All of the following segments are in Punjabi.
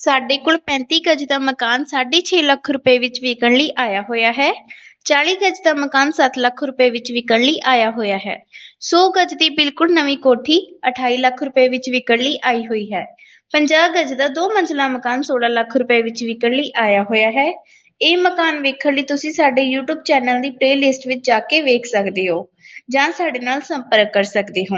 ਸਾਡੇ ਕੋਲ 35 ਗਜ ਦਾ ਮਕਾਨ 6.5 ਲੱਖ ਰੁਪਏ ਵਿੱਚ ਵਿਕਣ ਲਈ ਆਇਆ ਹੋਇਆ ਹੈ। 40 ਗਜ ਦਾ ਮਕਾਨ 7 ਲੱਖ ਰੁਪਏ ਵਿੱਚ ਵਿਕਣ ਲਈ ਆਇਆ ਹੋਇਆ ਹੈ। 100 ਗਜ ਦੀ ਬਿਲਕੁਲ ਨਵੀਂ ਕੋਠੀ 28 ਲੱਖ ਰੁਪਏ ਵਿੱਚ ਵਿਕਣ ਲਈ ਆਈ ਹੋਈ ਹੈ। 50 ਗਜ ਦਾ ਦੋ ਮੰਜ਼ਲਾ ਮਕਾਨ 16 ਲੱਖ ਰੁਪਏ ਵਿੱਚ ਵਿਕਣ ਲਈ ਆਇਆ ਹੋਇਆ ਹੈ। ਇਹ ਮਕਾਨ ਵੇਖਣ ਲਈ ਤੁਸੀਂ ਸਾਡੇ YouTube ਚੈਨਲ ਦੀ ਪਲੇਲਿਸਟ ਵਿੱਚ ਜਾ ਕੇ ਵੇਖ ਸਕਦੇ ਹੋ। ਜਾਂ ਸਾਡੇ ਨਾਲ ਸੰਪਰਕ ਕਰ ਸਕਦੇ ਹੋ।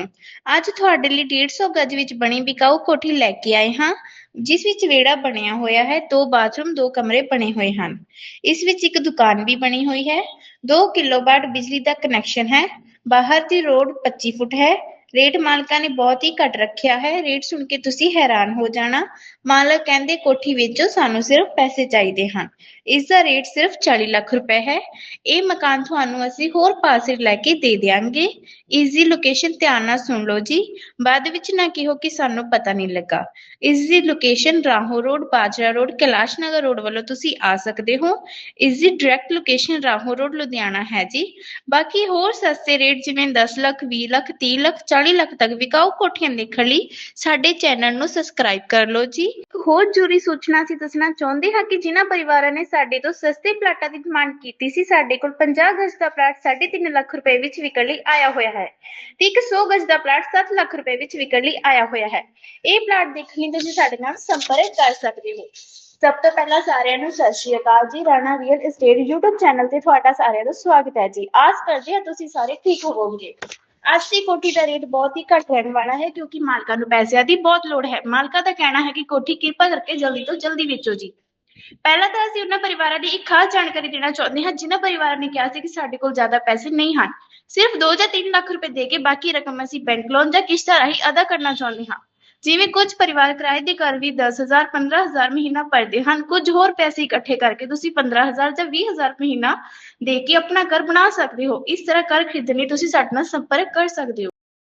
ਅੱਜ ਤੁਹਾਡੇ ਲਈ 150 ਗਜ ਵਿੱਚ ਬਣੀ ਵਿਕਾਊ ਕੋਠੀ ਲੈ ਕੇ ਆਏ ਹਾਂ, ਜਿਸ ਵਿੱਚ ਵਿਹੜਾ ਬਣਿਆ ਹੋਇਆ ਹੈ, ਦੋ ਬਾਥਰੂਮ, ਦੋ ਕਮਰੇ ਬਣੇ ਹੋਏ ਹਨ। ਇਸ ਵਿੱਚ ਇੱਕ ਦੁਕਾਨ ਵੀ ਬਣੀ ਹੋਈ ਹੈ 2 ਕਿਲੋਵਾਟ ਬਿਜਲੀ ਦਾ ਕਨੈਕਸ਼ਨ ਹੈ, ਬਾਹਰ ਦੀ ਰੋਡ 25 ਫੁੱਟ ਹੈ ਰੇਟ ਮਾਲਕਾਂ ਨੇ ਬਹੁਤ ਹੀ ਘੱਟ ਰੱਖਿਆ ਹੈ। ਰੇਟ ਸੁਣ ਕੇ ਤੁਸੀਂ ਹੈਰਾਨ ਹੋ ਜਾਣਾ। ਮਾਲਕ ਕਹਿੰਦੇ ਕੋਠੀ ਵੇਚੋ ਸਾਨੂੰ ਸਿਰਫ ਪੈਸੇ ਚਾਹੀਦੇ ਹਨ। ਇਸ ਦਾ ਰੇਟ ਸਿਰਫ 40 ਲੱਖ ਰੁਪਏ ਹੈ। ਇਹ ਮਕਾਨ ਤੁਹਾਨੂੰ ਅਸੀਂ ਹੋਰ ਪਾਸੇ ਲੈ ਕੇ ਦੇ ਦਿਆਂਗੇ। ਇਸ ਦੀ ਲੋਕੇਸ਼ਨ ਧਿਆਨ ਨਾਲ ਸੁਣ ਲਓ ਜੀ। ਬਾਅਦ ਵਿੱਚ ਨਾ ਕਿਹੋ ਕਿ ਸਾਨੂੰ ਪਤਾ ਨਹੀਂ ਲੱਗਾ। ਇਸ ਦੀ location Rahon road Bajra road Kailash Nagar road ਵੱਲੋਂ ਤੁਸੀਂ ਆ ਸਕਦੇ ਹੋ। ਇਸ ਦੀ direct location Rahon road Ludhiana ਹੈ ਜੀ। ਬਾਕੀ ਹੋਰ ਸਸਤੇ ਰੇਟ ਜਿਵੇਂ 10 ਲੱਖ 20 ਲੱਖ 30 ਲੱਖ 40 ਲੱਖ ਤੱਕ ਵਿਕਾਊ ਕੋਠੀਆਂ ਦੇਖਣ ਲਈ। ਸਾਡੇ ਚੈਨਲ ਨੂੰ ਸਬਸਕ੍ਰਾਈਬ ਕਰ ਲਓ ਜੀ। ਹੋਰ ਜ਼ਰੂਰੀ ਸੂਚਨਾ ਅਸੀਂ ਦੱਸਣਾ ਚਾਹੁੰਦੇ ਹਾਂ ਕਿ ਜਿਨ੍ਹਾਂ ਪਰਿਵਾਰਾਂ ਨੇ ਸਾਡੇ ਤੋਂ ਸਸਤੇ ਪਲਾਟਾਂ ਦੀ ਡਿਮਾਂਡ ਕੀਤੀ ਸੀ, ਸਾਡੇ ਕੋਲ 50 ਗਜ਼ ਦਾ ਪਲਾਟ 3.5 ਲੱਖ ਰੁਪਏ ਵਿੱਚ ਵਿਕਣ ਲਈ ਆਇਆ ਹੋਇਆ ਹੈ ਤੇ ਇੱਕ 100 ਗਜ਼ ਦਾ ਪਲਾਟ 7 ਲੱਖ ਰੁਪਏ ਵਿੱਚ ਵਿਕਣ ਲਈ ਆਇਆ ਹੋਇਆ ਹੈ। ਇਹ ਪਲਾਟ ਦੇਖਣ ਲਈ ਤੁਸੀਂ ਸਾਡੇ ਨਾਲ ਸੰਪਰਕ ਕਰ ਸਕਦੇ ਹੋ। ਸਭ ਤੋਂ ਪਹਿਲਾਂ ਸਾਰਿਆਂ ਨੂੰ ਸਤਿ ਸ਼੍ਰੀ ਅਕਾਲ ਜੀ। Rana real estate YouTube channel ਤੇ ਤੁਹਾਡਾ ਸਾਰਿਆਂ ਦਾ ਸਵਾਗਤ ਹੈ ਜੀ। ਆਸ ਕਰਦੇ ਹਾਂ ਤੁਸੀਂ ਸਾਰੇ ਠੀਕ ਹੋਵੋਗੇ। ਅੱਜ ਦੀ ਕੋਠੀ ਦਾ ਰੇਟ ਬਹੁਤ ਹੀ ਘੱਟ ਰਹਿਣ ਵਾਲਾ ਹੈ, ਕਿਉਂਕਿ ਮਾਲਕਾਂ ਨੂੰ ਪੈਸਿਆਂ ਦੀ ਬਹੁਤ ਲੋੜ ਹੈ। ਮਾਲਕਾਂ ਦਾ ਕਹਿਣਾ ਹੈ ਕਿ ਕੋਠੀ ਕਿਰਪਾ ਕਰਕੇ ਜਲਦੀ ਤੋਂ ਜਲਦੀ ਵੇਚੋ ਜੀ। ਪਹਿਲਾਂ ਤਾਂ ਅਸੀਂ ਉਹਨਾਂ ਪਰਿਵਾਰਾਂ ਦੀ ਇੱਕ ਖਾਸ ਜਾਣਕਾਰੀ ਦੇਣਾ ਚਾਹੁੰਦੇ ਹਾਂ, ਜਿਨ੍ਹਾਂ ਪਰਿਵਾਰਾਂ ਨੇ ਕਿਹਾ ਸੀ ਕਿ ਸਾਡੇ ਕੋਲ ਜ਼ਿਆਦਾ ਪੈਸੇ ਨਹੀਂ ਹਨ। ਸਿਰਫ 2 ਜਾਂ 3 ਲੱਖ ਰੁਪਏ ਦੇ ਕੇ ਬਾਕੀ ਰਕਮ ਅਸੀਂ ਬੈਂਕ ਲੋਨ ਜਾਂ ਕਿਸ਼ਤਾਂ ਰਾਹੀਂ ਅਦਾ ਕਰਨਾ ਚਾਹੁੰਦੇ ਹਾਂ। ਜਿਵੇਂ ਕੁਝ ਪਰਿਵਾਰ ਕਿਰਾਏ ਦੇ ਘਰ ਵੀ 10000 15000 ਮਹੀਨਾ ਭਰਦੇ ਹਨ, ਕੁਝ ਹੋਰ ਪੈਸੇ ਇਕੱਠੇ ਕਰਕੇ ਤੁਸੀਂ 15000 ਜਾਂ 20000 ਮਹੀਨਾ ਦੇ ਕੇ ਆਪਣਾ ਘਰ ਬਣਾ ਸਕਦੇ ਹੋ। ਇਸ ਤਰ੍ਹਾਂ ਘਰ ਖਰੀਦਣ ਲਈ ਤੁਸੀਂ ਸਾਡੇ ਨਾਲ ਸੰਪਰਕ ਕਰ ਸਕਦੇ ਹੋ।